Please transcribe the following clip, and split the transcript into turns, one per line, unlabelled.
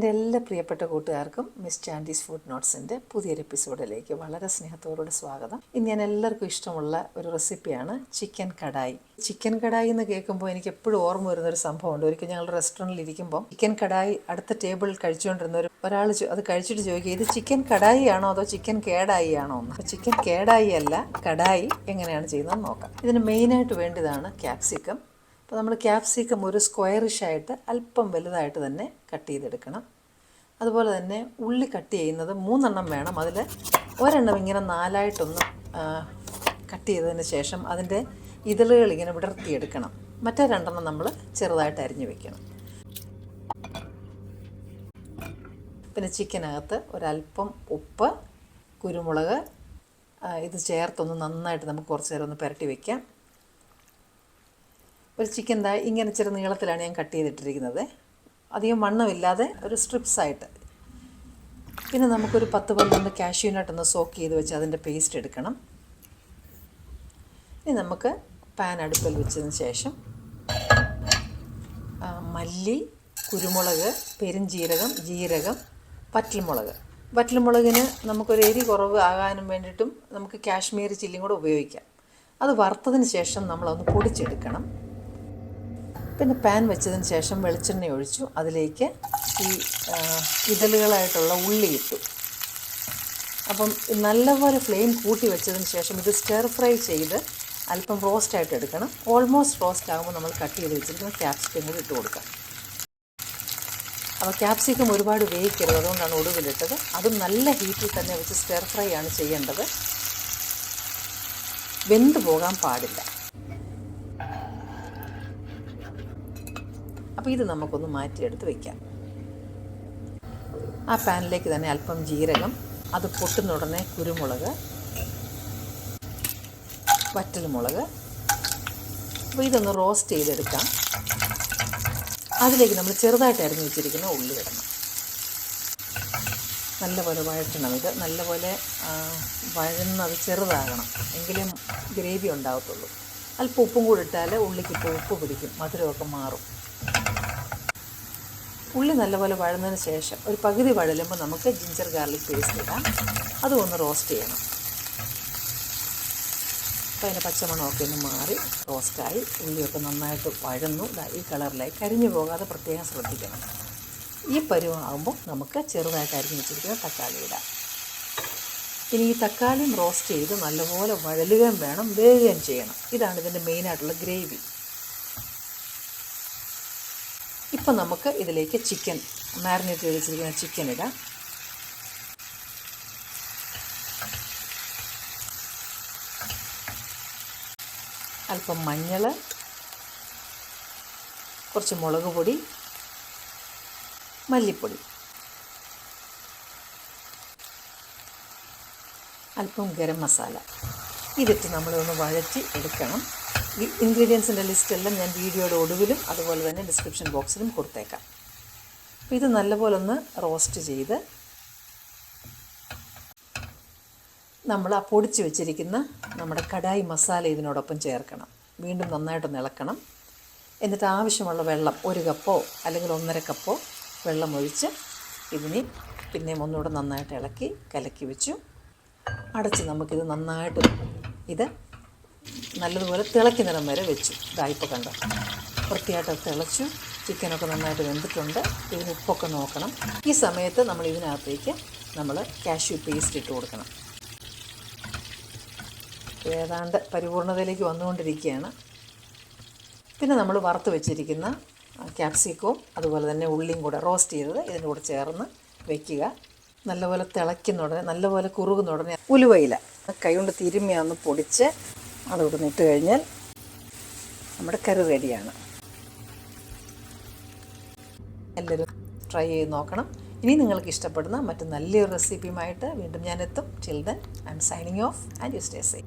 എന്റെ എല്ലാ പ്രിയപ്പെട്ട കൂട്ടുകാർക്കും മിസ് ചാൻഡീസ് ഫുഡ് നോട്ട്സിന്റെ പുതിയൊരു എപ്പിസോഡിലേക്ക് വളരെ സ്നേഹത്തോടെ സ്വാഗതം. ഇന്ന് ഞാൻ എല്ലാവർക്കും ഇഷ്ടമുള്ള ഒരു റെസിപ്പിയാണ് ചിക്കൻ കടായി. ചിക്കൻ കടായി എന്ന് കേൾക്കുമ്പോൾ എനിക്ക് എപ്പോഴും ഓർമ്മ വരുന്ന ഒരു സംഭവമുണ്ട്. ഒരിക്കൽ ഞങ്ങൾ റെസ്റ്റോറന്റിൽ ഇരിക്കുമ്പോൾ ചിക്കൻ കടായി അടുത്ത ടേബിളിൽ കഴിച്ചുകൊണ്ടിരുന്ന ഒരു ഒരാൾ അത് കഴിച്ചിട്ട് ചോദിക്കുക ഇത് ചിക്കൻ കടായി ആണോ അതോ ചിക്കൻ കേടായി ആണോ? എന്ന്. ചിക്കൻ കേടായി അല്ല കടായി എങ്ങനെയാണ് ചെയ്യുന്നതെന്ന് നോക്കാം. ഇതിന് മെയിനായിട്ട് വേണ്ടതാണ് ക്യാപ്സിക്കം അപ്പോൾ നമ്മൾ ക്യാപ്സിക്കം ഒരു സ്ക്വയറിഷായിട്ട് അല്പം വലുതായിട്ട് തന്നെ കട്ട് ചെയ്തെടുക്കണം. അതുപോലെ തന്നെ ഉള്ളി കട്ട് ചെയ്യുന്നത് മൂന്നെണ്ണം വേണം. അതിൽ ഒരെണ്ണം ഇങ്ങനെ നാലായിട്ടൊന്ന് കട്ട് ചെയ്തതിന് ശേഷം അതിന്റെ ഇതളുകൾ ഇങ്ങനെ വിടർത്തിയെടുക്കണം. മറ്റേ രണ്ടെണ്ണം നമ്മൾ ചെറുതായിട്ട് അരിഞ്ഞു വെക്കണം. പിന്നെ ചിക്കനകത്ത് ഒരല്പം ഉപ്പ് കുരുമുളക് ഇത് ചേർത്തൊന്ന് നന്നായിട്ട് നമുക്ക് കുറച്ച് നേരം ഒന്ന് പുരട്ടി വെക്കാം. ഒരു ചിക്കൻ ദാ ഇങ്ങനെ ഇച്ചിരി നീളത്തിലാണ് ഞാൻ കട്ട് ചെയ്തിട്ടിരിക്കുന്നത്. അധികം വണ്ണമില്ലാതെ ഒരു സ്ട്രിപ്സ് ആയിട്ട്. പിന്നെ നമുക്കൊരു പത്ത് പന്ത്രണ്ട് കാഷ്യൂനട്ടൊന്ന് സോക്ക് ചെയ്ത് വെച്ച് അതിന്റെ പേസ്റ്റ് എടുക്കണം. ഇനി നമുക്ക് പാൻ അടുപ്പിൽ വെച്ചതിന് ശേഷം മല്ലി കുരുമുളക് പെരുംജീരകം ജീരകം വറ്റൽമുളക്. വറ്റൽമുളകിന് നമുക്കൊരു എരി കുറവ് ആകാനും വേണ്ടിയിട്ടും നമുക്ക് കാശ്മീരി ചില്ലിയും കൂടെ ഉപയോഗിക്കാം. അത് വറുത്തതിന് ശേഷം നമ്മളൊന്ന് പൊടിച്ചെടുക്കണം. പിന്നെ പാൻ വെച്ചതിന് ശേഷം വെളിച്ചെണ്ണ ഒഴിച്ചു. അതിലേക്ക് ഈ ഇതളുകളായിട്ടുള്ള ഉള്ളി ഇട്ടു. അപ്പം നല്ലപോലെ ഫ്ലെയിം കൂട്ടി വെച്ചതിന് ശേഷം ഇത് സ്റ്റർ ഫ്രൈ ചെയ്ത് അല്പം റോസ്റ്റ് ആയിട്ട് എടുക്കണം. ഓൾമോസ്റ്റ് റോസ്റ്റ് ആകുമ്പോൾ നമ്മൾ കട്ട് ചെയ്ത് വെച്ചിരിക്കുന്ന ക്യാപ്സിക്കം കൂടി ഇട്ട് കൊടുക്കാം. അപ്പോൾ ക്യാപ്സിക്കം ഒരുപാട് വേവിക്കരുത്. അതുകൊണ്ടാണ് ഒടുവിലിട്ടത്. അതും നല്ല ഹീറ്റിൽ തന്നെ വെച്ച് സ്റ്റർ ഫ്രൈ ആണ് ചെയ്യേണ്ടത്. വെന്ത് പോകാൻ പാടില്ല. അപ്പോൾ ഇത് നമുക്കൊന്ന് മാറ്റിയെടുത്ത് വയ്ക്കാം ആ പാനിലേക്ക് തന്നെ അല്പം ജീരകം അത് പൊട്ടുന്ന ഉടനെ കുരുമുളക് വറ്റൽമുളക്. അപ്പോൾ ഇതൊന്ന് റോസ്റ്റ് ചെയ്തെടുക്കാം. അതിലേക്ക് നമ്മൾ ചെറുതായിട്ട് അരിഞ്ഞു വെച്ചിരിക്കുന്ന ഉള്ളി ഇടണം. നല്ലപോലെ വഴറ്റണം. ഇത് നല്ലപോലെ വഴന്നത് ചെറുതാകണം. എങ്കിലും ഗ്രേവി ഉണ്ടാകത്തുള്ളൂ അല്പം ഉപ്പും കൂടി ഇട്ടാൽ ഉള്ളിക്ക് ഇപ്പോൾ ഉപ്പ് പിടിക്കും. മധുരമൊക്കെ മാറും. ഉള്ളി നല്ലപോലെ വഴന്നതിന് ശേഷം ഒരു പകുതി വഴലുമ്പോൾ നമുക്ക് ജിഞ്ചർ ഗാർലിക് പേസ്റ്റ് ഇടാം. അതും ഒന്ന് റോസ്റ്റ് ചെയ്യണം. അപ്പോൾ അതിന്റെ പച്ചമണമൊക്കെ ഒന്ന് മാറി റോസ്റ്റായി ഉള്ളിയൊക്കെ നന്നായിട്ട് വഴന്നു. ഈ കളറിലായി. കരിഞ്ഞു പോകാതെ പ്രത്യേകം ശ്രദ്ധിക്കണം. ഈ പരുവാകുമ്പോൾ നമുക്ക് ചെറുതായിട്ട് അരിഞ്ഞ് വെച്ചിരിക്കുന്ന തക്കാളി ഇടാം. ഇനി ഈ തക്കാളിയും റോസ്റ്റ് ചെയ്ത് നല്ലപോലെ വഴലുകയും വേണം വേകുകയും ചെയ്യണം. ഇതാണ് ഇതിന്റെ മെയിനായിട്ടുള്ള ഗ്രേവി ഇപ്പം നമുക്ക് ഇതിലേക്ക് ചിക്കൻ മാരിനേറ്റ് ചെയ്ത് വെച്ചിരിക്കുന്ന ചിക്കൻ ഇടാം. അല്പം മഞ്ഞൾ കുറച്ച് മുളക് പൊടി മല്ലിപ്പൊടി. അല്പം ഗരം മസാല. ഇതിട്ട് നമ്മളൊന്ന് വഴറ്റി എടുക്കണം. ഈ ലിസ്റ്റ് എല്ലാം ഞാൻ വീഡിയോയുടെ ഒടുവിലും അതുപോലെ തന്നെ ഡിസ്ക്രിപ്ഷൻ ബോക്സിലും കൊടുത്തേക്കാം. അപ്പോൾ ഇത് നല്ലപോലെ ഒന്ന് റോസ്റ്റ് ചെയ്ത് നമ്മൾ ആ പൊടിച്ച് വെച്ചിരിക്കുന്ന നമ്മുടെ കടായി മസാല ഇതിനോടൊപ്പം ചേർക്കണം. വീണ്ടും നന്നായിട്ട് ഇളക്കണം. എന്നിട്ട് ആവശ്യമുള്ള വെള്ളം ഒരു കപ്പോ അല്ലെങ്കിൽ ഒന്നര കപ്പോ വെള്ളം ഒഴിച്ച് ഇതിനെ പിന്നെയും ഒന്നുകൂടെ നന്നായിട്ട് ഇളക്കി കലക്കി വെച്ചു. അടച്ച് നമുക്കിത് നന്നായിട്ട് ഇത് നല്ലതുപോലെ തിളയ്ക്കുന്നിടം വരെ വെച്ചു. ഇതായിപ്പോൾ കണ്ടോ. വൃത്തിയായിട്ട് തിളച്ചു. ചിക്കനൊക്കെ നന്നായിട്ട് വെന്തിട്ടുണ്ട്. ഇതിന് ഉപ്പൊക്കെ നോക്കണം. ഈ സമയത്ത് നമ്മൾ ഇതിനകത്തേക്ക് നമ്മൾ കാഷ്യൂ പേസ്റ്റ് ഇട്ട് കൊടുക്കണം. ഏതാണ്ട് പരിപൂർണതയിലേക്ക് വന്നുകൊണ്ടിരിക്കുകയാണ്. പിന്നെ നമ്മൾ വറുത്ത് വെച്ചിരിക്കുന്ന ക്യാപ്സിക്കവും അതുപോലെ തന്നെ ഉള്ളിയും കൂടെ റോസ്റ്റ് ചെയ്തത് ഇതിന്റെ കൂടെ ചേർന്ന് വെക്കുക. നല്ലപോലെ തിളയ്ക്കുന്ന ഉടനെ നല്ലപോലെ കുറുകുന്ന ഉടനെ ഉലുവയില. കൈ കൊണ്ട് തിരുമ്മയാന്ന് പൊടിച്ച് അതോട് ഇട്ട് കഴിഞ്ഞാൽ നമ്മുടെ കറി റെഡിയാണ്. എല്ലാവരും ട്രൈ ചെയ്ത് നോക്കണം. ഇനി നിങ്ങൾക്ക് ഇഷ്ടപ്പെടുന്ന മറ്റു നല്ലൊരു റെസിപ്പിയുമായിട്ട് വീണ്ടും ഞാൻ എത്തും. Children I'm signing off and you stay safe